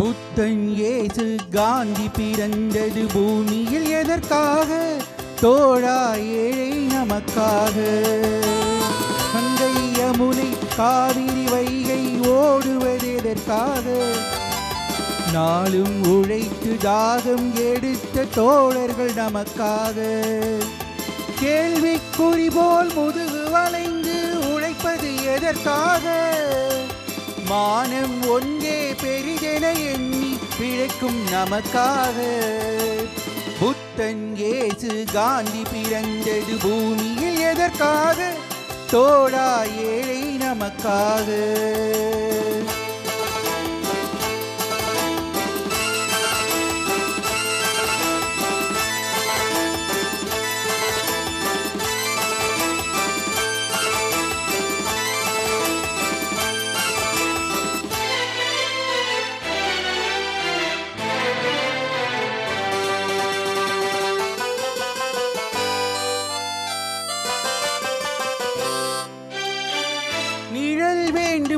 புத்தன் இயேசு காந்தி பிறந்தது பூமியில் எதற்காக? தோழா ஏழை நமக்காக. கங்கை யமுனை காவிரி வைகை ஓடுவது எதற்காக? நாளும் உழைத்து தாகம் எடுத்த தோழர்கள் நமக்காக. கேள்விக்குறி போல் முதுகு வளைந்து உழைப்பது எதற்காக? மானம் ஒன்று பிழைக்கும் நமக்காக. புத்தன் இயேசு காந்தி பிறந்தது பூமியில் எதற்காக? தோழா ஏழை நமக்காக.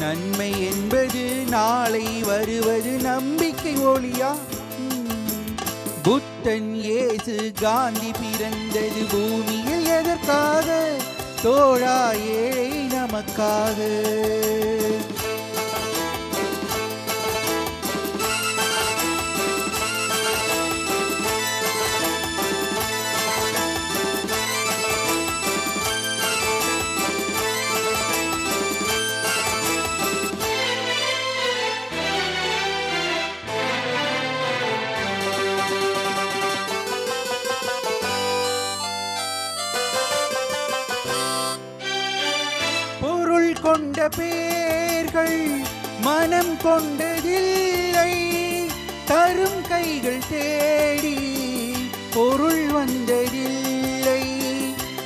நன்மை என்பது நாளை வருவது நம்பிக்கை ஒளியா? புத்தன் இயேசு காந்தி பிறந்தது பூமியில் எதற்காக? தோழா ஏழை நமக்காக. கொண்ட பேர்கள் மனம் கொண்டதில்லை. தரும் கைகள் தேடி பொருள் வந்ததில்லை.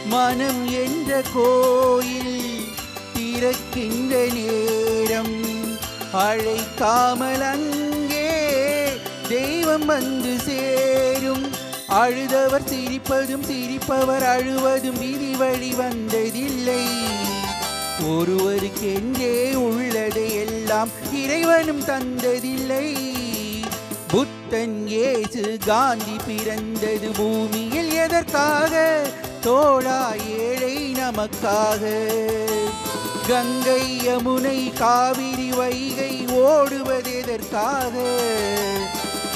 மனம் என்ற கோயில் திறக்கின்ற நேரம் அழைக்காமல் அங்கே தெய்வம் வந்து சேரும். அழுதவர் சிரிப்பதும் சிரிப்பவர் அழுவதும் விதி வழி வந்ததில்லை. ஒருவருக்கெங்கே உள்ளதை எல்லாம் இறைவனும் தந்ததில்லை. புத்தன் ஏசு காந்தி பிறந்தது பூமியில் எதற்காக? தோழா ஏழை நமக்காக. கங்கை யமுனை காவிரி வைகை ஓடுவது எதற்காக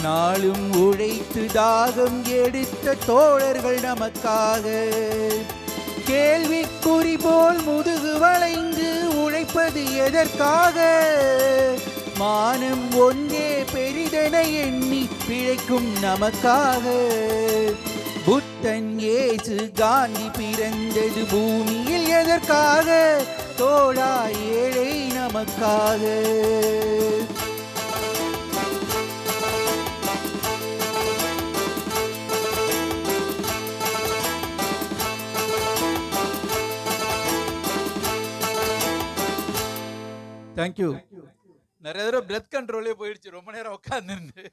நாளும் உழைத்து தாகம் எடுத்த தோழர்கள் நமக்காக. கேள்விக்குறி போல் முதுகு வளைந்து உழைப்பது எதற்காக? மானம் ஒன்றே பெரிதென எண்ணி பிழைக்கும் நமக்காக. புத்தன் ஏசு காந்தி பிறந்தது பூமியில் எதற்காக? தோழா ஏழை நமக்காக. தேங்க்யூ நிறைய தடவை பிரெத் கண்ட்ரோலே போயிடுச்சு. ரொம்ப நேரம் உட்காந்துருந்து